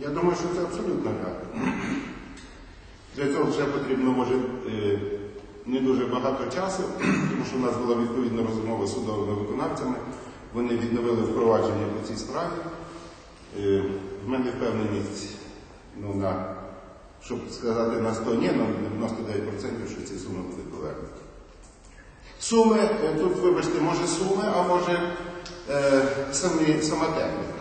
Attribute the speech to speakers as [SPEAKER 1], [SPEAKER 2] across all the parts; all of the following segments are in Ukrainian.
[SPEAKER 1] Я думаю, що це абсолютно реально. Для цього ще потрібно, може, е, не дуже багато часу, тому що в нас була відповідна розмова з судовими виконавцями. Вони відновили впровадження по цій справі. Е, В мене впевненість, ну, на, щоб сказати на 100 ні, ну 99%, що ці суми будуть повернуті. Суми, е, тут, вибачте, може суми, а може е, самі, сама техніка.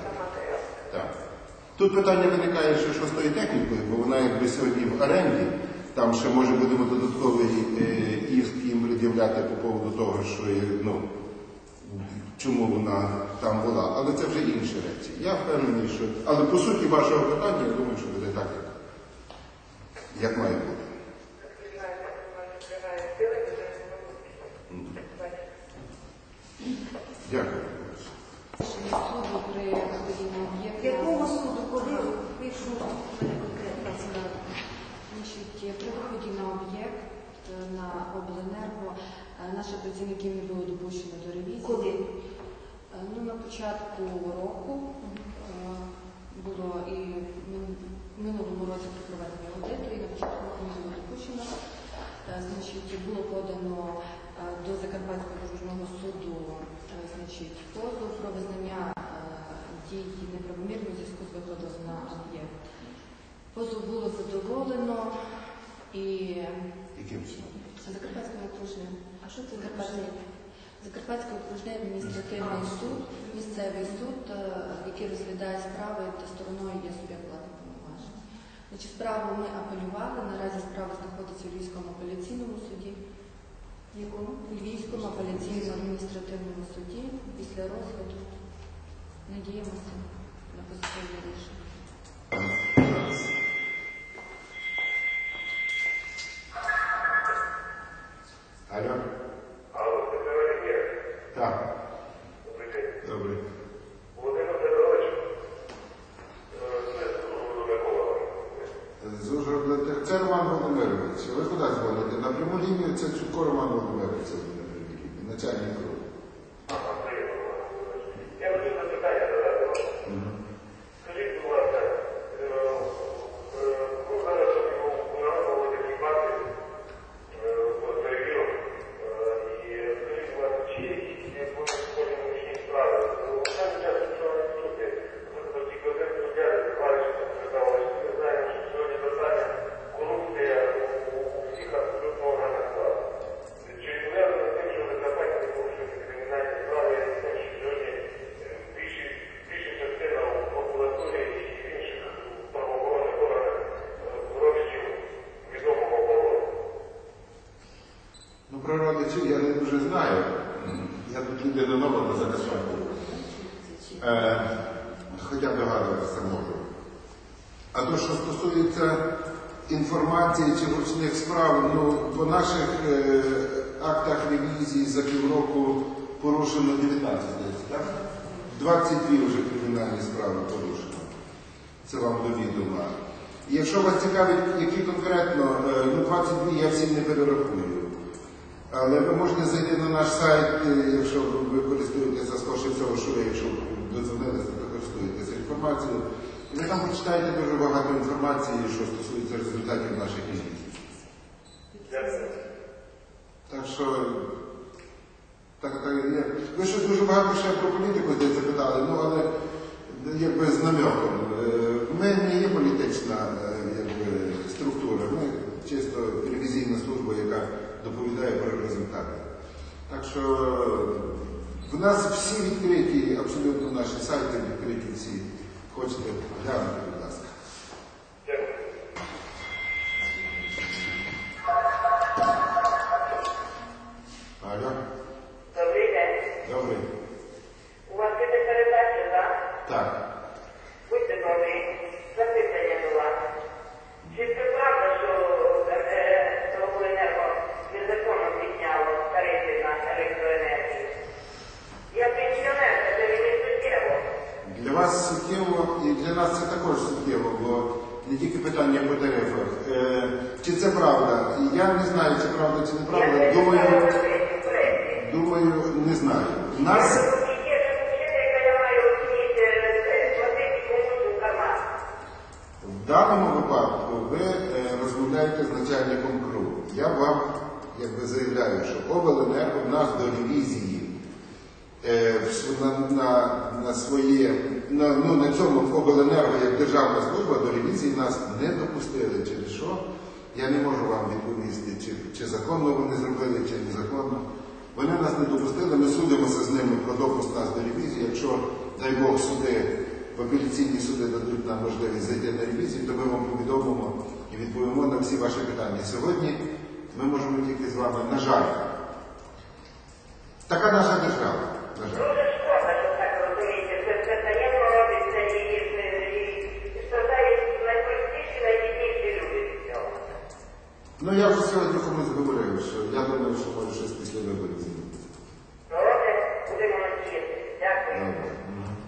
[SPEAKER 1] Тут питання виникає ще шостої технікою, бо вона якби сьогодні в оренді. Там ще може будемо додатковий е, іск їм пред'являти по поводу того, що ну, чому вона там була. Але це вже інші речі. Я впевнений, що. Але по суті вашого питання, я думаю, що буде так, як, як має бути. Дякую.
[SPEAKER 2] Рішення суду при виході на об'єкт.
[SPEAKER 3] Якого суду, коли пишу конкретно справу?
[SPEAKER 2] Значить, при виході на об'єкт е, на обленерго е, наші працівники не було допущено до ревізії.
[SPEAKER 3] Коли?
[SPEAKER 2] Е, Ну, на початку року е, було і в минулому році при проведенні аудиту, і на початку було допущено. Е, Значить, було подано е, до Закарпатського окружного суду е, значить, позов про визнання дій неправомірної у зв'язку з виходом на об'єкт. Позов було задоволено і
[SPEAKER 1] Яким чином?
[SPEAKER 2] Закарпатським окружним. А що це Закарпатський? Закарпатський окружний адміністративний суд, місцевий суд, який розглядає справи, та стороною є суб'єкт. Значить, справу ми апелювали. Наразі справа знаходиться у Львівському апеляційному суді.
[SPEAKER 3] Якому?
[SPEAKER 2] У Львівському апеляційному адміністративному суді після розгляду надіємося на позитивне рішення.
[SPEAKER 1] Алло, это, это начальник
[SPEAKER 4] группы. Е,
[SPEAKER 1] хоча догадуватися можу. А то, що стосується інформації чи ручних справ, ну, по наших е, актах ревізії за півроку порушено 19, здається, так? 22 вже кримінальні справи порушено. Це вам до відома. І Якщо вас цікавить, які конкретно, е, ну 22 я всі не перерахую. Але ви можете зайти на наш сайт, е, якщо ви користуєтеся з цього що якщо додзвонилися, то користуєтеся інформацією. І ви там почитаєте дуже багато інформації, що стосується результатів наших ревізій. Так що, так, так, є. ви щось дуже багато ще про політику десь запитали, ну але якби з намеком. Е, Ми не є політична е, якби, структура, ми чисто телевізійна служба, яка доповідає про результати. Так що в нас всі відкриті, абсолютно наші сайти відкриті всі. Хочете глянути,
[SPEAKER 5] Чи правда
[SPEAKER 1] чи неправда, думаю, думаю, не знаю. Нас
[SPEAKER 5] в даному випадку ви е, розмовляєте з
[SPEAKER 1] начальником КРУ. Я вам якби заявляю, що обленерго в нас до ревізії. Е, на на, на своє, на, ну, на цьому обленерго як державна служба до ревізії нас не допустили, через що я не можу вам відповісти, чи, чи законно вони зробили, чи незаконно. Вони нас не допустили, ми судимося з ними про допуск нас до ревізії. Якщо, дай Бог, суди, в апеляційні суди дадуть нам можливість зайти на ревізію, то ми вам повідомимо і відповімо на всі ваші питання. Сьогодні ми можемо тільки з вами, на жаль, така наша держава. На жаль.
[SPEAKER 5] Дуже шкода, що так розумієте. Це, це таємно робиться і, і, і страдають найпростіші, найбідніші люди від цього.
[SPEAKER 1] Ну я вже сьогодні комусь говорив, що я думаю, що може щось після виборів зміниться.
[SPEAKER 5] Добре, будемо надіятися. Дякую.
[SPEAKER 1] Добре. Мгм. Побачимо.
[SPEAKER 5] Звідки,
[SPEAKER 1] Звідки, звідки?
[SPEAKER 5] Наталія, це можна. У мене таке питання, чому у вас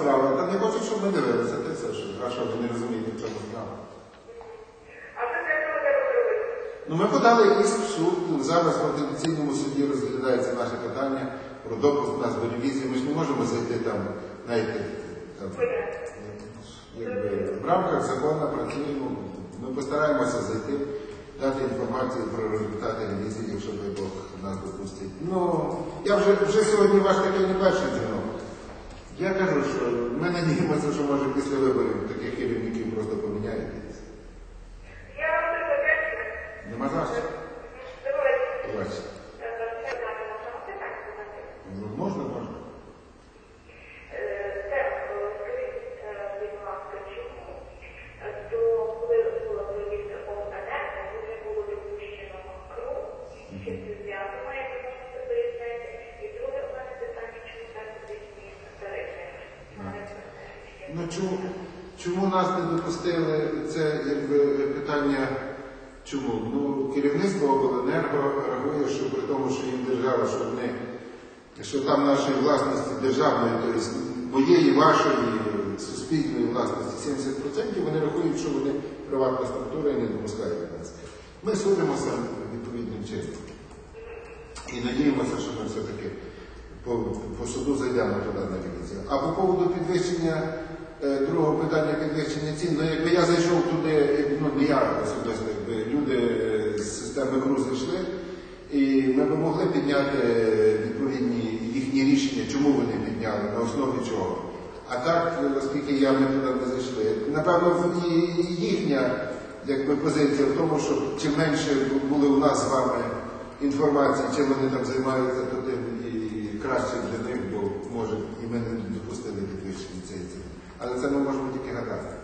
[SPEAKER 1] справа. Та не хочуть, щоб ми дивилися. Те все, що, а що ви не розумієте, в чому справа.
[SPEAKER 5] А?
[SPEAKER 1] Ну, ми подали іск в суд. Зараз в Конституційному суді розглядається наше питання про допуск нас до ревізії. Ми ж не можемо зайти там, знаєте, там, якби, в рамках закону працюємо. Ми постараємося зайти, дати інформацію про результати ревізії, якщо дай Бог нас допустить. Ну, я вже, вже сьогодні ваш такий не перший дзвінок. Я кажу, що ми надіємося, що може після виборів таких керівників просто поміняєтесь.
[SPEAKER 5] Я вам це подякую.
[SPEAKER 1] Нема за що.
[SPEAKER 5] Давайте.
[SPEAKER 1] Побачите.
[SPEAKER 5] Це знати можна питання задати.
[SPEAKER 1] Ну, можна, можна.
[SPEAKER 5] Це, скажіть, будь ласка, чому до коли була проведена обленерго, не було допущено КРУ, чи це зв'язано, як ви можете пояснити? І друге у мене питання, чому так підвищені тарифи?
[SPEAKER 1] Ну чому, чому нас не допустили? Це якби питання. Чому? Ну, керівництво обленерго рахує, що при тому, що їм держава, що вони, що там нашої власності державної, тобто моєї, вашої, суспільної власності 70%, вони рахують, що вони приватна структура і не допускають нас. Ми судимося відповідним чином. І надіємося, що ми все-таки по, по суду зайдемо туди на ревізію. А по поводу підвищення другого питання підвищення цін, ну якби я зайшов туди, е, ну не я особисто, якби люди е, з системи КРУ зайшли, і ми б могли підняти е, відповідні їхні рішення, чому вони підняли, на основі чого. А так, е, оскільки я ми туди не зайшли, напевно, і їхня якби, позиція в тому, що чим менше були у нас з вами інформації, чим вони там займаються, то тим і краще для них, бо може і ми не допустили підвищення цієї ціни. Але це ми можемо тільки гадати.